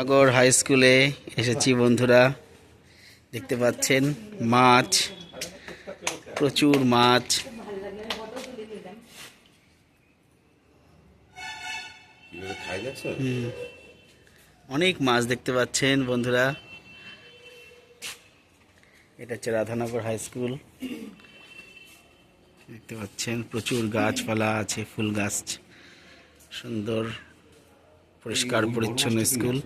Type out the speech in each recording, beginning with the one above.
নগর high স্কুলে এসেছি বন্ধুরা। দেখতে পাচ্ছেন মাছ। প্রচুর মাছ। অনেক মাছ দেখতে পাচ্ছেন বন্ধুরা। এটা হচ্ছে রাধানগর হাই স্কুল। দেখতে পাচ্ছেন প্রচুর গাছপালা আছে ফুল গাছ। সুন্দর। পরিষ্কার পরিচ্ছন্ন স্কুল।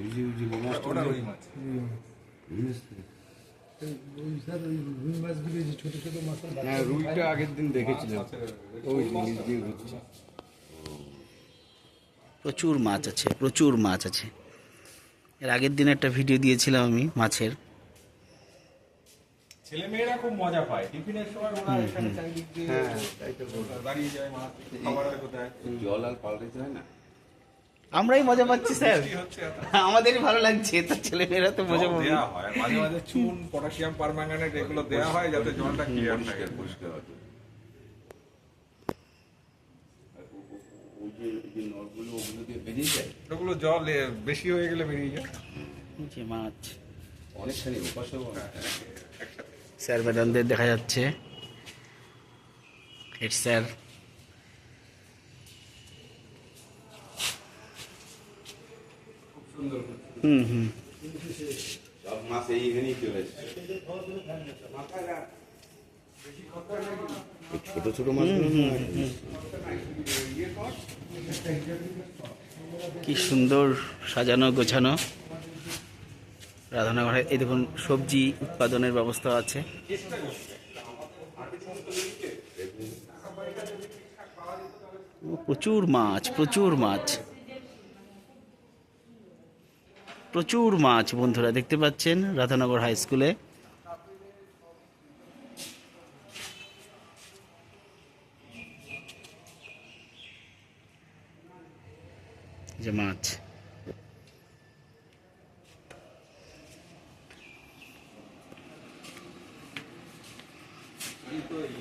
হ্যাঁ রুইটা আগের দিন দেখেছিলাম। ওই জিনিস দিয়ে হচ্ছে। প্রচুর মাছ আছে প্রচুর মাছ আছে। এর আগের দিন একটা ভিডিও দিয়েছিলাম আমি মাছের। ছেলে মেয়েরা খুব মজা পায়। টিফিনের সময় ওরা এখানে চারিদিক দিয়ে দাঁড়িয়ে যায় মাছ খাবার হয় কোথায়? জল আর পাল্টাইতে হয় না? আমরাই মজা পাচ্ছি স্যার? আমাদেরই ভালো লাগছে তার ছেলে মেয়েরা তো মজা পাবে। দেয়া হয়। মাঝে মাঝে চুন পটাশিয়াম পারম্যাঙ্গানেট এগুলো দেয়া হয় যাতে জলটা ক্লিয়ার থাকে। পরিষ্কার পরিষ্কার হবে আর ও- ও- ওই যে ওই যে নলগুলো ওগুলো দিয়ে বেরিয়ে যায়? ওগুলো জল বেশি হয়ে গেলে বেরিয়ে যায়। যে মাছ। অনেকখানি ওপাশেও স্যার ম্যাডামদের দেখা যাচ্ছে। হেড স্যার হুম হুম। সব মাছ এইখানেই চলে এসছে ছোট ছোট কি সুন্দর সাজানো গোছানো। রাধানগরে এই দেখুন সবজি উৎপাদনের ব্যবস্থা আছে। প্রচুর মাছ প্রচুর মাছ। প্রচুর মাছ, বন্ধুরা, দেখতে পাচ্ছেন রাধানগর হাই স্কুলে। যে মাছ।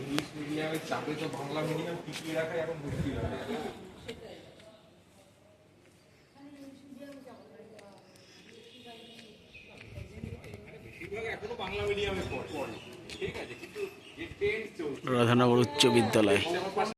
ইংলিশ মিডিয়ামের চাপে তো বাংলা মিডিয়াম টিকিয়ে রাখা এখন মুশকিল হয়ে যায়। বেশিরভাগ এখনও বাংলা মিডিয়ামে পড়ে ঠিক আছে কিন্তু যে ট্রেন্ড চলছে রাধানগর উচ্চ বিদ্যালয়।